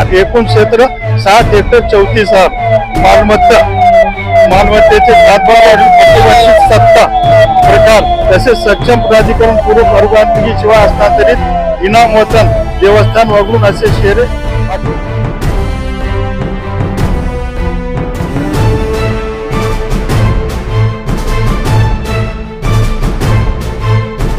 आणि एकूण क्षेत्र सात हेक्टर चौतीस हजार मालमत्ता. मालमत्तेचे सत्ता प्रकार. तसेच सक्षम प्राधिकरण पूर्व परवानगी शिवाय हस्तांतरित इनाम वतन देवस्थान वगळून असे शेरे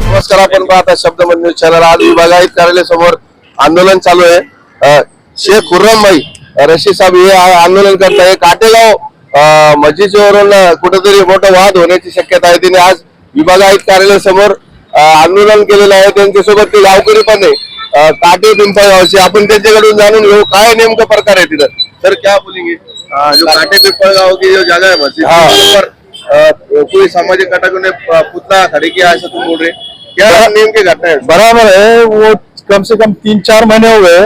नमस्कार आपण पाहता शब्द न्यूज चॅनल आज विभागायत कार्यालय समोर आंदोलन चालू आहे. अ, शेख खुर्रम भाई रशीद साहेब हे आ- आंदोलन करताय काटेगाव अ, मस्जिदवरून कुठेतरी मोठा वाद होण्याची शक्यता आहे तिने आज विभागायत कार्यालय समोर आंदोलन केलेलं आहे. त्यांच्यासोबत ते गावकरी पण आहे. काटे पिंपळगावचे आपण त्यांच्याकडून जाणून घेऊ काय नेमकं प्रकार आहे तिथं. सर क्या बोलेंगे? जो काटे पिंपळगाव की जो जगह है मस्जिद हाँ। कोई सामाजिक घटकों ने पुतला खड़े किया ऐसा तुम बोल रहे क्या नेम की घटना है बराबर है वो कम से कम तीन चार महीने हुए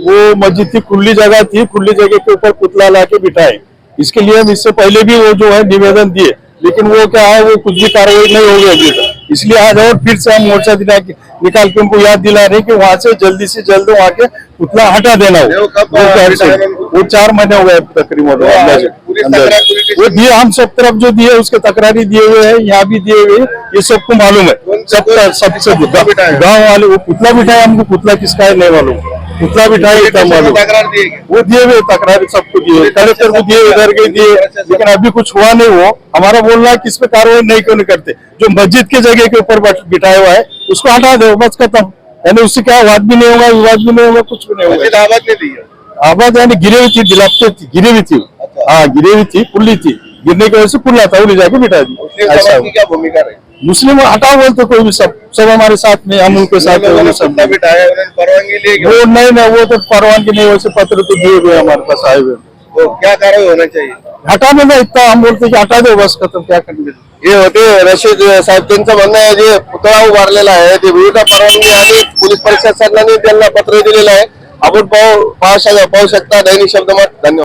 वो मस्जिद की खुली जगह थी खुली जगह के ऊपर पुतला ला के बिठाए। इसके लिए हम इससे पहले भी वो जो है निवेदन दिए लेकिन वो क्या है वो कुछ भी कार्रवाई नहीं होगी अभी तक। इसलिए आज और फिर से हम मोर्चा दिला के निकाल के उनको याद दिला रहे हैं कि वहाँ से जल्दी से जल्द वहाँ के पुतला हटा देना हो। वो चार महीने हो गए तकरीबन वो दिए हम सब तरफ़ जो दिए उसके तकरारी दिए हुए हैं यहाँ भी दिए हुए ये सबको मालूम है। सब सबसे? गाँव वाले वो पुतला बिठाया हमको पुतला किसका है नहीं मालूम। पुतला बिठाया इतना मालूम। वो दिए हुए तकरारी सबको दिए कलेक्टर को दिए इधर के दिए लेकिन अभी कुछ हुआ नहीं वो। हमारा बोलना है कि इस पे कार्रवाई नहीं क्यों नहीं करते। जो मस्जिद के जगह के ऊपर बिठाया हुआ है उसको हटा दो बस खत्म। यानी उससे क्या वाद भी नहीं होगा विवाद भी नहीं होगा कुछ भी नहीं होगा। आबाद नहीं दी आवाज़ यानी गिरी हुई थी दिलापते थी गिरी हुई थी। अच्छा। हाँ गिरी हुई थी पुल्ली थी। गिरने की वजह से पुल्ला था ले जाके बिठा दी। क्या भूमिका रही? मुस्लिम हटाओ बोलते कोई भी सब सब हमारे साथ में हम उनके साथ वो सब पुतला परवानगी वो नहीं ना वो तो परवानगी नहीं वैसे पत्र तो दिए हुए हमारे पास आए हुए तो क्या कार्रवाई होना चाहिए हटा देना इतना हम बोलते कि हटा दो बस खत्म क्या करेंगे हे होते रशीद साहेब त्यांचं म्हणणं आहे जे पुतळा उभारलेला आहे ते विविध परवानगी आणि पोलीस प्रशासनाने त्यांना पत्र दिलेलं आहे. आपण पाहू पाहू पाहू शकता दैनिक शब्दमत धन्यवाद.